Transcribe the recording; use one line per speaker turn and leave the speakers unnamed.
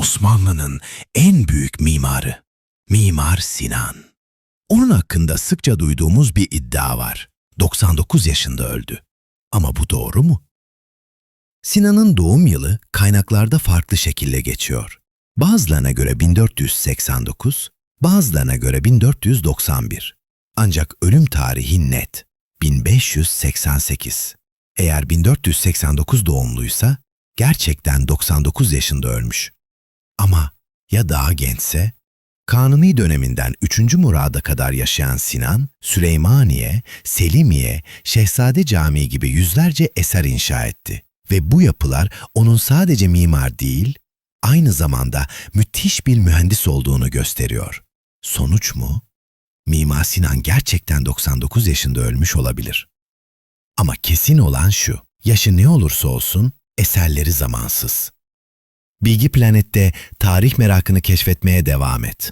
Osmanlı'nın en büyük mimarı. Mimar Sinan. Onun hakkında sıkça duyduğumuz bir iddia var. 99 yaşında öldü. Ama bu doğru mu? Sinan'ın doğum yılı kaynaklarda farklı şekilde geçiyor. Bazılarına göre 1489, bazılarına göre 1491. Ancak ölüm tarihi net. 1588. Eğer 1489 doğumluysa gerçekten 99 yaşında ölmüş. Ama ya daha gençse? Kanuni döneminden 3. Murad'a kadar yaşayan Sinan, Süleymaniye, Selimiye, Şehzade Camii gibi yüzlerce eser inşa etti. Ve bu yapılar onun sadece mimar değil, aynı zamanda müthiş bir mühendis olduğunu gösteriyor. Sonuç mu? Mimar Sinan gerçekten 99 yaşında ölmüş olabilir. Ama kesin olan şu, yaşı ne olursa olsun eserleri zamansız. Bilgi Planet'te tarih merakını keşfetmeye devam et.